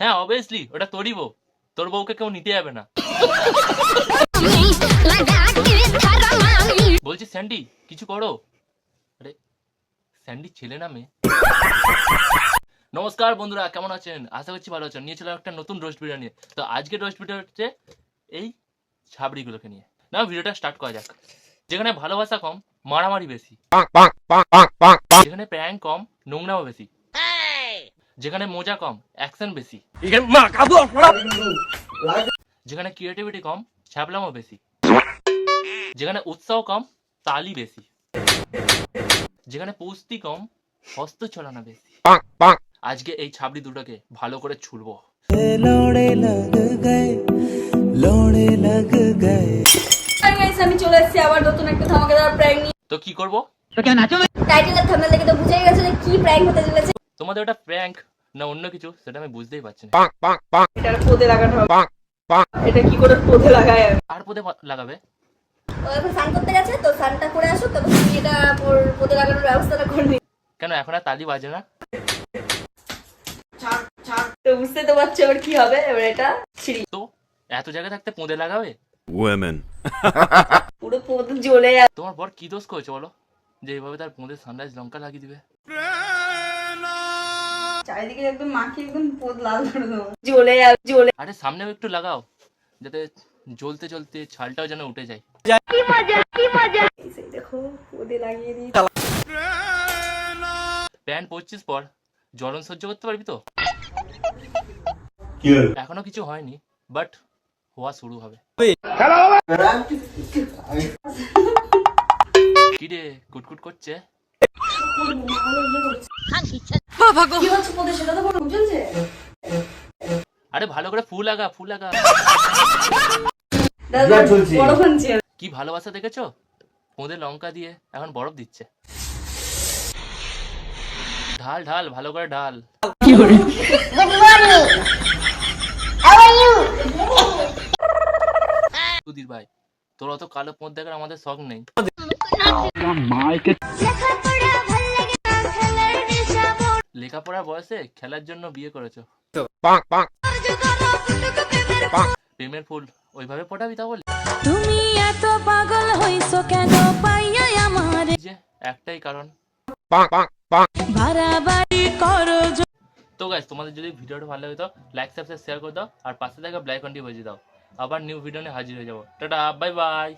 হ্যাঁ অবভিয়াসলি ওটা তোরই বউ। তোর বউকে কেউ নিতে যাবে না। বলছি, স্যান্ডি, কিছু করো? আরে, স্যান্ডি ছেলে না মেয়ে? নমস্কার বন্ধুরা, কেমন আছেন? আশা করছি ভালো আছেন। নিয়ে চলে একটা নতুন রোস্ট ভিডিও নিয়ে। তো আজকে রোস্ট ভিডিও হচ্ছে এই ছাবড়িগুলোকে নিয়ে। না ভিডিওটা স্টার্ট করা যাক। যেখানে ভালোবাসা কম, মারামারি বেশি। যেখানে প্র্যাঙ্ক কম, নোংরাও বেশি। যেখানে মজা কম অ্যাকশন বেশি। যেখানে ক্রিয়েটিভিটি কম ছ্যাবলামও বেশি। যেখানে উৎসাহ কম তালি বেশি। যেখানে পুস্তি কম হস্ত চলানো বেশি আজকে এই ছাবড়ি দুটোকে ভালো করে ছুড়বো তো কি করব? টাইটেলের থাম্বনেল দেখে তো বুঝেই কি প্র্যাঙ্ক হতে চলেছে। তোমাদের ওটা প্র্যাঙ্ক না অন্য কিছু সেটা আমি বুঝতেই পারছি না। এটা পোদে লাগানো হবে। এটা কি করে পোদে লাগায়? আর পদে লাগাবে? ও এখন স্নান করতে গেছে তো স্নানটা করে আসো তবে তুমি এটা পোদে লাগানোর ব্যবস্থাটা করে নি কেন এখন আর তালি বাজে না? তো বুঝতে তো পারছ এবার কি হবে এবার এটা তো এত জায়গায় থাকতে পোঁদে লাগাবে? Women. পুরো পোদ জ্বলে তোমার বর কি দোষ করেছে বলো? যে এইভাবে তার পোঁদে সানরাইজ লঙ্কা লাগিয়ে দিবে। চারিদিকে একদম মাখি একদম পোদ লাল করে দেবো। জ্বলে যাবে জ্বলে। আরে সামনেও একটু লাগাও যাতে জ্বলতে জ্বলতে ছালটাও যেন উঠে যায়। এই দেখো পোদে লাগিয়ে দিই প্যান্ট পরছিস পর জ্বলন সহ্য করতে পারবি তো? এখনও কিছু হয়নি বাট হওয়া শুরু হবে? কি রে কুটকুট করছে? কি হচ্ছে পোদে? সেটা তো কোনো চলছে আরে ভালো করে ফুল লাগা ফুল লাগা দাদা বড় ফানছি কি ভালোবাসা দেখেছ? পোঁদে লঙ্কা দিয়ে এখন বরফ দিচ্ছে। ঢাল ঢাল ভালো করে ঢাল। সুধীর ভাই তোর অত কালো পোঁত দেখার আমাদের শখ নেই। লেখাপড়ার বয়সে খেলার জন্য বিয়ে করেছ। প্রেমের ফুল ওইভাবে ফোটাবি তাহলে? তুমি এত পাগল হইছো কেন? পাইয়া আমার। যে একটাই কারণ। বাড়াবাড়ি করো তো গাইস তোমাদের যদি ভিডিওটা ভালো লাগে তো লাইক সাবস্ক্রাইব শেয়ার করে দাও আর পাশে থাকা ব্লাইক ঘন্টি বাজিয়ে দাও। আবার নিউ ভিডিও নিয়ে হাজির হয়ে যাব। Tata bye bye